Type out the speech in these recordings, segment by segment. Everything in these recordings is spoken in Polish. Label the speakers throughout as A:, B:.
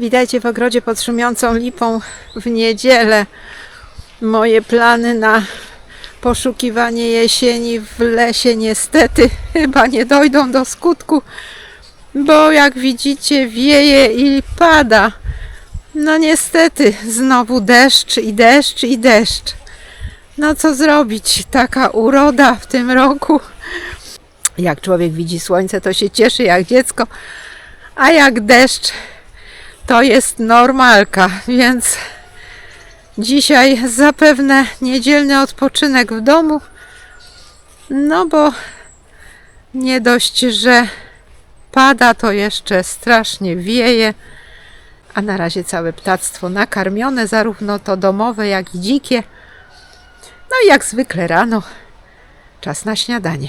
A: Witajcie w ogrodzie pod szumiącą lipą w niedzielę. Moje plany na poszukiwanie jesieni w lesie niestety chyba nie dojdą do skutku, bo jak widzicie wieje i pada. No niestety, znowu deszcz i deszcz i deszcz. No co zrobić? Taka uroda w tym roku. Jak człowiek widzi słońce, to się cieszy jak dziecko, a jak deszcz, to jest normalka, więc dzisiaj zapewne niedzielny odpoczynek w domu. No bo nie dość, że pada, to jeszcze strasznie wieje. A na razie całe ptactwo nakarmione, zarówno to domowe, jak i dzikie. No i jak zwykle rano, czas na śniadanie.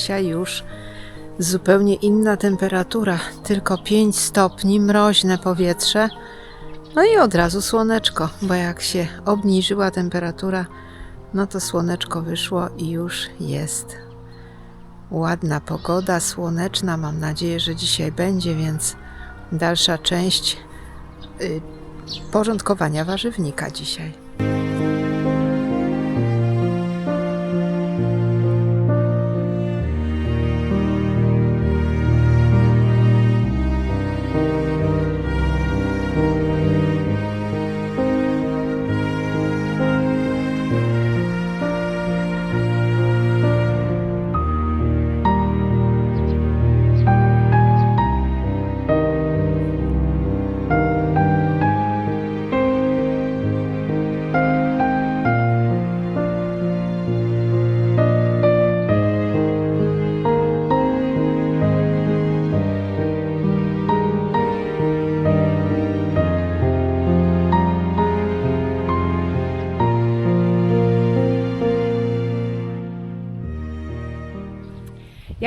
A: Dzisiaj już zupełnie inna temperatura, tylko 5 stopni, mroźne powietrze. No i od razu słoneczko, bo jak się obniżyła temperatura, no to słoneczko wyszło i już jest ładna pogoda, słoneczna. Mam nadzieję, że dzisiaj będzie, więc dalsza część y, porządkowania warzywnika dzisiaj.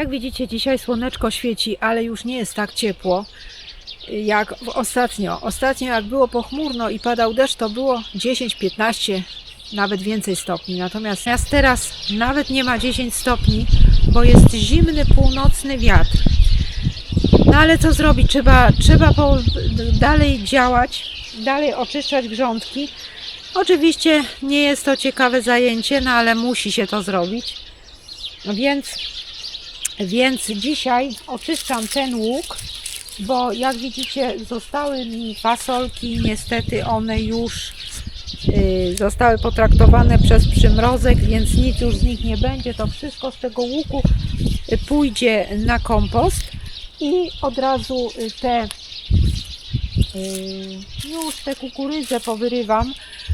A: Jak widzicie, dzisiaj słoneczko świeci, ale już nie jest tak ciepło jak ostatnio. Ostatnio, jak było pochmurno i padał deszcz, to było 10-15, nawet więcej stopni. Natomiast teraz nawet nie ma 10 stopni, bo jest zimny północny wiatr. No ale co zrobić? Trzeba, trzeba po, dalej działać, dalej oczyszczać grządki. Oczywiście nie jest to ciekawe zajęcie, no ale musi się to zrobić. Więc, więc dzisiaj oczyszczam ten łuk, bo jak widzicie zostały mi fasolki, niestety one już y, zostały potraktowane przez przymrozek, więc nic już z nich nie będzie. To wszystko z tego łuku y, pójdzie na kompost. I od razu y, te już te kukurydze powyrywam,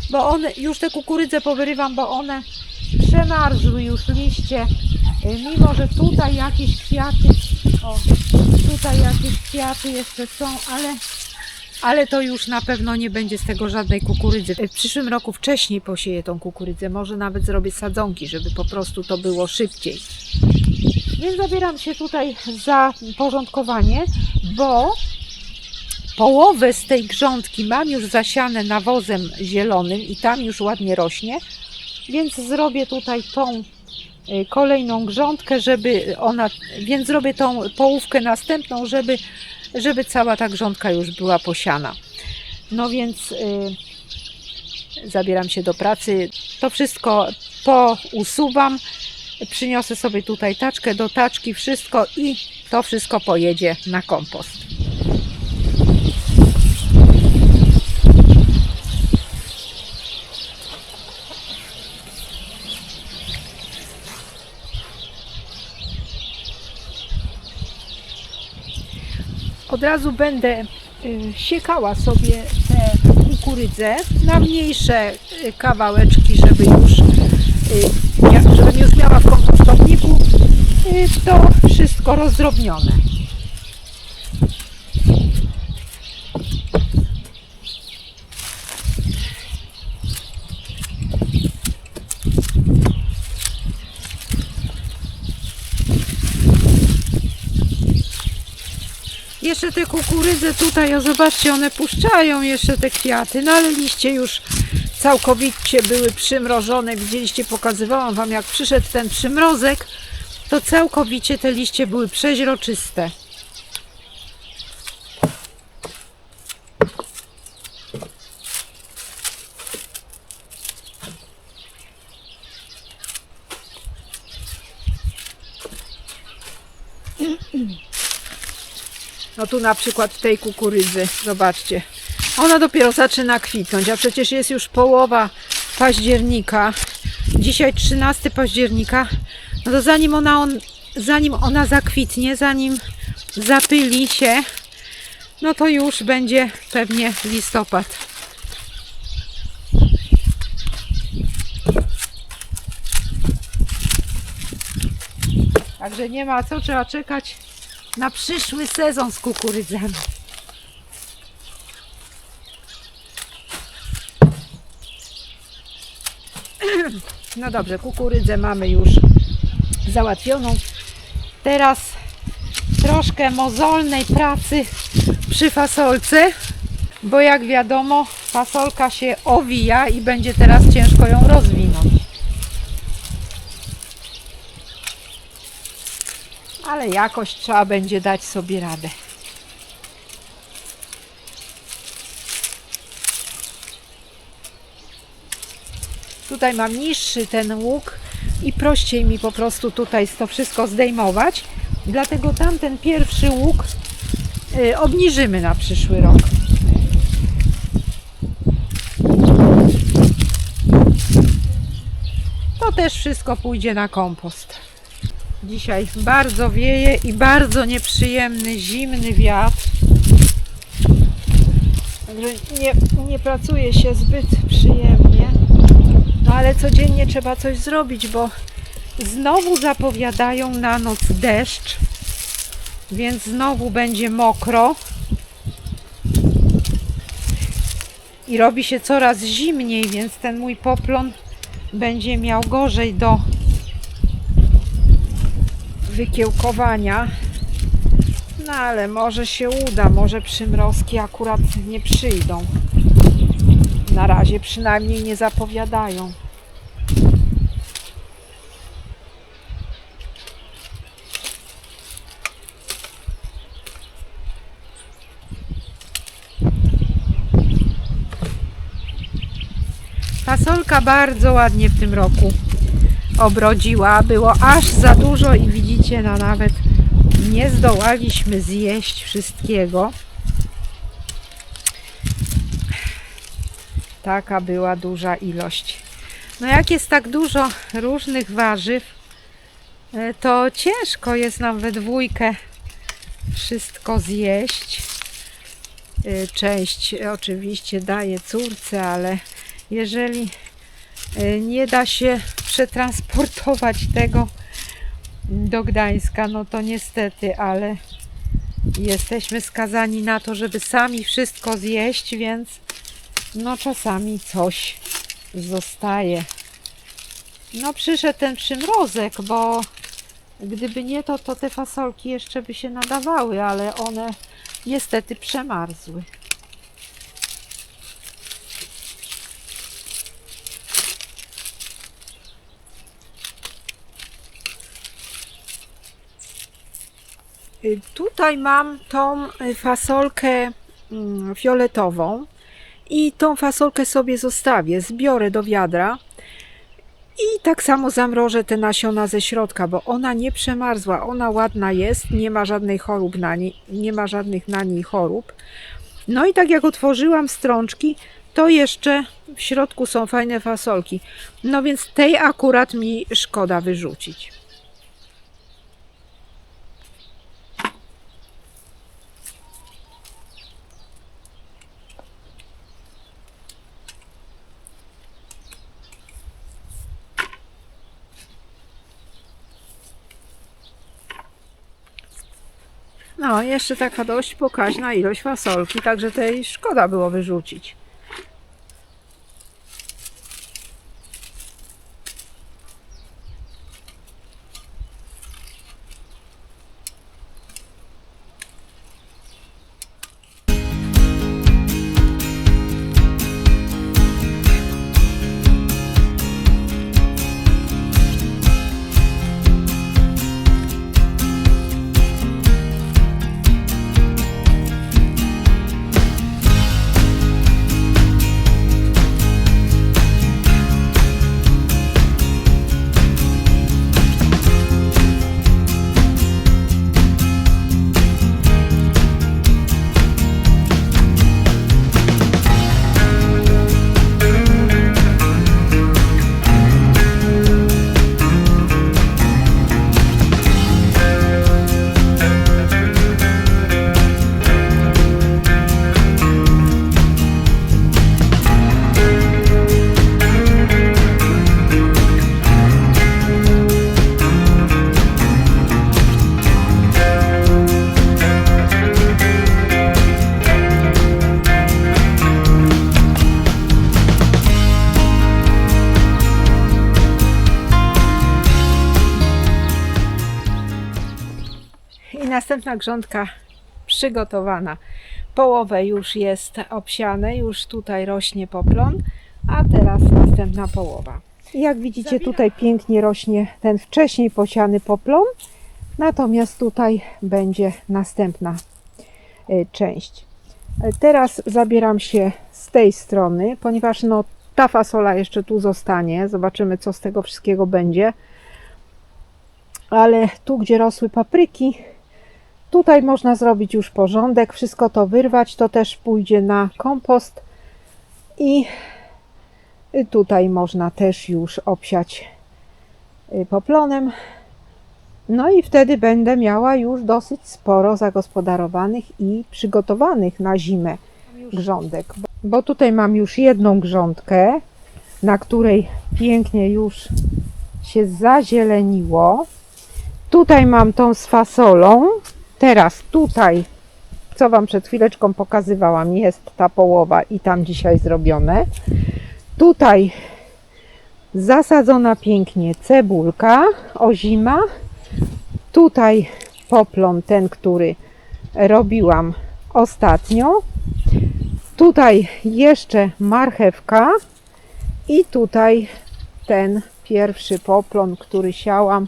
A: bo one już te kukurydze powyrywam, bo one przemarzły już liście, mimo że tutaj jakieś kwiaty, o, tutaj jakieś kwiaty jeszcze są, ale ale to już na pewno nie będzie z tego żadnej kukurydzy. W przyszłym roku wcześniej posieję tą kukurydzę, może nawet zrobię sadzonki, żeby po prostu to było szybciej. Więc zabieram się tutaj za porządkowanie, bo połowę z tej grządki mam już zasiane nawozem zielonym i tam już ładnie rośnie, więc zrobię tutaj tą y, kolejną grządkę, żeby ona, więc zrobię tą połówkę następną, żeby, żeby cała ta grządka już była posiana. No więc y, zabieram się do pracy. To wszystko pousuwam. Przyniosę sobie tutaj taczkę do taczki, wszystko i to wszystko pojedzie na kompost. Od razu będę y, siekała sobie te kukurydzę na mniejsze y, kawałeczki, żeby już y, żebym już miała w kompostowniku to wszystko rozdrobnione. Jeszcze te kukurydze tutaj, o zobaczcie, one puszczają jeszcze te kwiaty, no ale liście już całkowicie były przymrożone. Widzieliście, pokazywałam Wam, jak przyszedł ten przymrozek, to całkowicie te liście były przeźroczyste. Tu na przykład tej kukurydzy, zobaczcie. Ona dopiero zaczyna kwitnąć, a przecież jest już połowa października. Dzisiaj 13 października. No to zanim ona, on, zanim ona zakwitnie, zanim zapyli się, no to już będzie pewnie listopad. Także nie ma co, trzeba czekać na przyszły sezon z kukurydzami. No dobrze, kukurydzę mamy już załatwioną. Teraz troszkę mozolnej pracy przy fasolce, bo jak wiadomo, fasolka się owija i będzie teraz ciężko ją rozwinąć. Ale jakoś trzeba będzie dać sobie radę. Tutaj mam niższy ten łuk i prościej mi po prostu tutaj to wszystko zdejmować. Dlatego tamten pierwszy łuk y, obniżymy na przyszły rok. To też wszystko pójdzie na kompost. Dzisiaj bardzo wieje i bardzo nieprzyjemny, zimny wiatr. Także nie, nie pracuje się zbyt przyjemnie. No ale codziennie trzeba coś zrobić, bo znowu zapowiadają na noc deszcz, więc znowu będzie mokro. I robi się coraz zimniej, więc ten mój poplon będzie miał gorzej do wykiełkowania. No ale może się uda, może przymrozki akurat nie przyjdą. Na razie przynajmniej nie zapowiadają. fasolka bardzo ładnie w tym roku obrodziła. Było aż za dużo i widzicie, no nawet nie zdołaliśmy zjeść wszystkiego. Taka była duża ilość. No jak jest tak dużo różnych warzyw, e, to ciężko jest nam we dwójkę wszystko zjeść. E, Część oczywiście daje córce, ale jeżeli e, nie da się przetransportować tego do Gdańska, no to niestety, ale jesteśmy skazani na to, żeby sami wszystko zjeść, więc no czasami coś zostaje. No przyszedł ten przymrozek, bo gdyby nie to, to te fasolki jeszcze by się nadawały, ale one niestety przemarzły. Tutaj mam tą y, fasolkę mm, fioletową i tą fasolkę sobie zostawię, zbiorę do wiadra i tak samo zamrożę te nasiona ze środka, bo ona nie przemarzła, ona ładna jest, nie ma żadnej chorób na niej, nie ma żadnych na niej chorób. No i tak jak otworzyłam strączki, to jeszcze w środku są fajne fasolki. No więc tej akurat mi szkoda wyrzucić. No, jeszcze taka dość pokaźna ilość fasolki, także tej szkoda było wyrzucić. I następna grządka przygotowana. Połowę już jest obsiane, już tutaj rośnie poplon, a teraz następna połowa. Jak widzicie, tutaj pięknie rośnie ten wcześniej posiany poplon, natomiast tutaj będzie następna y, część. Y, Teraz zabieram się z tej strony, ponieważ no, ta fasola jeszcze tu zostanie. Zobaczymy, co z tego wszystkiego będzie. Ale tu, gdzie rosły papryki, Tutaj można zrobić już porządek, wszystko to wyrwać, to też pójdzie na kompost i tutaj można też już obsiać y, poplonem. No i wtedy będę miała już dosyć sporo zagospodarowanych i przygotowanych na zimę grządek. Bo tutaj mam już jedną grządkę, na której pięknie już się zazieleniło. Tutaj mam tą z fasolą, Teraz tutaj, co Wam przed chwileczką pokazywałam, jest ta połowa i tam dzisiaj zrobione. Tutaj zasadzona pięknie cebulka ozima. Tutaj poplon ten, który robiłam ostatnio. Tutaj jeszcze marchewka i tutaj ten pierwszy poplon, który siałam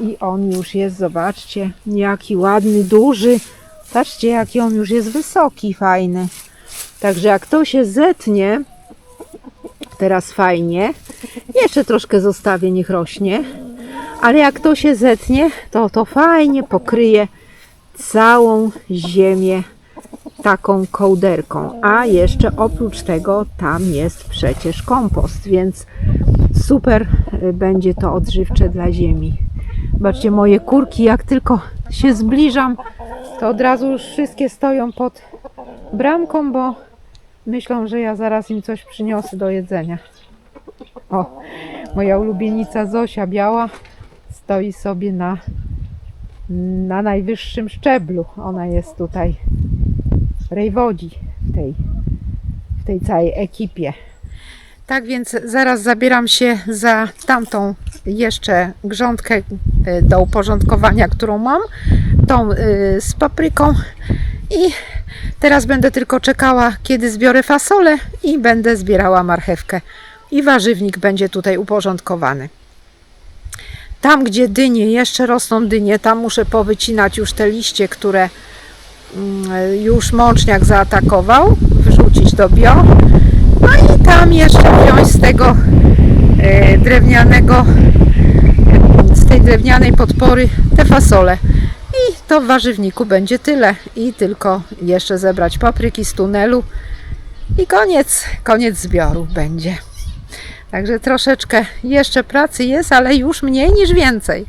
A: i on już jest, zobaczcie, jaki ładny, duży. Patrzcie, jaki on już jest wysoki, fajny. Także jak to się zetnie, teraz fajnie. Jeszcze troszkę zostawię, niech rośnie. Ale jak to się zetnie, to to fajnie pokryje całą ziemię taką kołderką. A jeszcze oprócz tego tam jest przecież kompost, więc super y, będzie to odżywcze dla ziemi. Zobaczcie, moje kurki, jak tylko się zbliżam, to od razu już wszystkie stoją pod bramką, bo myślą, że ja zaraz im coś przyniosę do jedzenia. O, moja ulubienica Zosia biała stoi sobie na, na najwyższym szczeblu. Ona jest tutaj rejwodzi w tej, w tej całej ekipie. Tak więc zaraz zabieram się za tamtą jeszcze grządkę do uporządkowania, którą mam, tą y, z papryką i teraz będę tylko czekała, kiedy zbiorę fasolę i będę zbierała marchewkę i warzywnik będzie tutaj uporządkowany. Tam, gdzie dynie, jeszcze rosną dynie, tam muszę powycinać już te liście, które mm, już mączniak zaatakował, wrzucić do bio. No i tam jeszcze wziąć z tego e, drewnianego, drewnianej podpory te fasole. I to w warzywniku będzie tyle. I tylko jeszcze zebrać papryki z tunelu. I koniec, koniec zbioru będzie. Także troszeczkę jeszcze pracy jest, ale już mniej niż więcej.